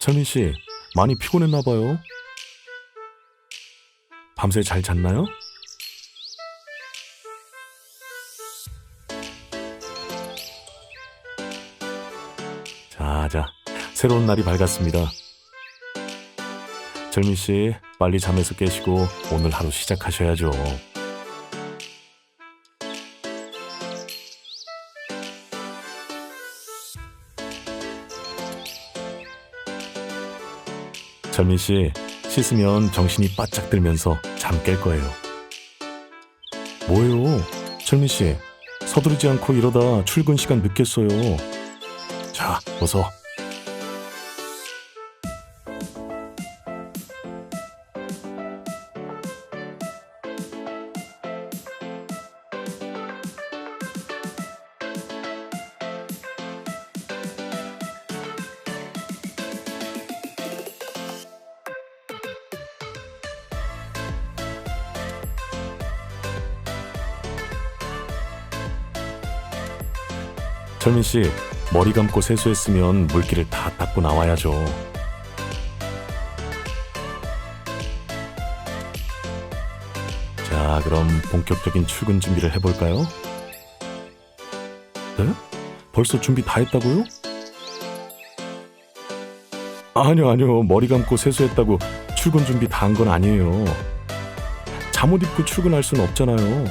철민 씨, 많이 피곤했나 봐요. 밤새 잘 잤나요? 자, 자, 새로운 날이 밝았습니다. 철민 씨, 빨리 잠에서 깨시고 오늘 하루 시작하셔야죠. 철민 씨, 씻으면 정신이 바짝 들면서 잠 깰 거예요. 뭐예요? 철민 씨, 서두르지 않고 이러다 출근 시간 늦겠어요. 자, 어서. 철민 씨, 머리 감고 세수했으면 물기를 다 닦고 나와야죠. 자, 그럼 본격적인 출근 준비를 해볼까요? 네? 벌써 준비 다 했다고요? 아니요, 아니요. 머리 감고 세수했다고 출근 준비 다 한 건 아니에요. 잠옷 입고 출근할 순 없잖아요.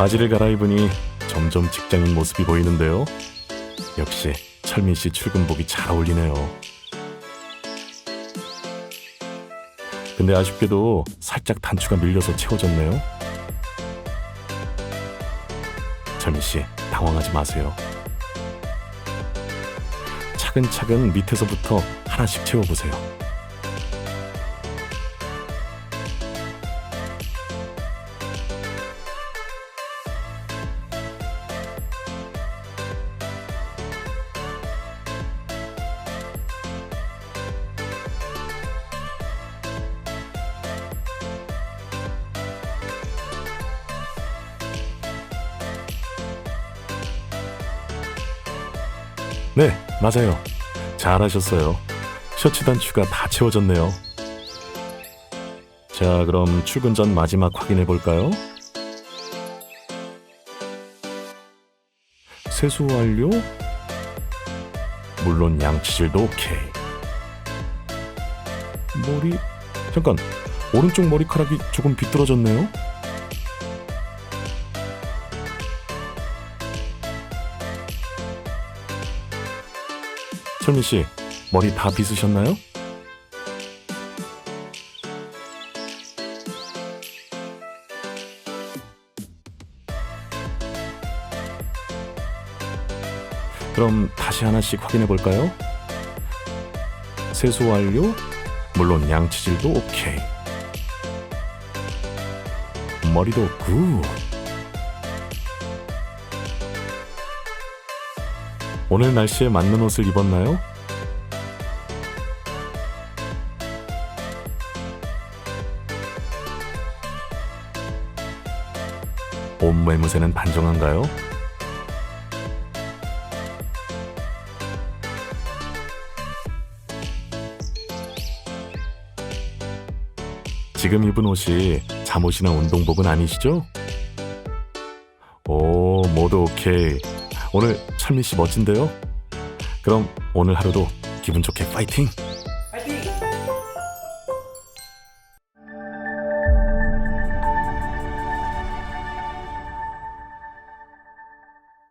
바지를 갈아입으니 점점 직장인 모습이 보이는데요. 역시 철민 씨 출근복이 잘 어울리네요. 근데 아쉽게도 살짝 단추가 밀려서 채워졌네요. 철민 씨, 당황하지 마세요. 차근차근 밑에서부터 하나씩 채워보세요. 네, 맞아요. 잘하셨어요. 셔츠 단추가 다 채워졌네요. 자, 그럼 출근 전 마지막 확인해 볼까요? 세수 완료? 물론 양치질도 오케이. 머리 잠깐 오른쪽 머리카락이 조금 비뚤어졌네요. 철민 씨, 머리 다 빗으셨나요? 그럼 다시 하나씩 확인해 볼까요? 세수 완료? 물론 양치질도 오케이. 머리도 굿. 오늘 날씨에 맞는 옷을 입었나요? 옷 매무새는 단정한가요? 지금 입은 옷이 잠옷이나 운동복은 아니시죠? 오, 모두 오케이. 오늘 철민 씨 멋진데요? 그럼 오늘 하루도 기분 좋게 파이팅!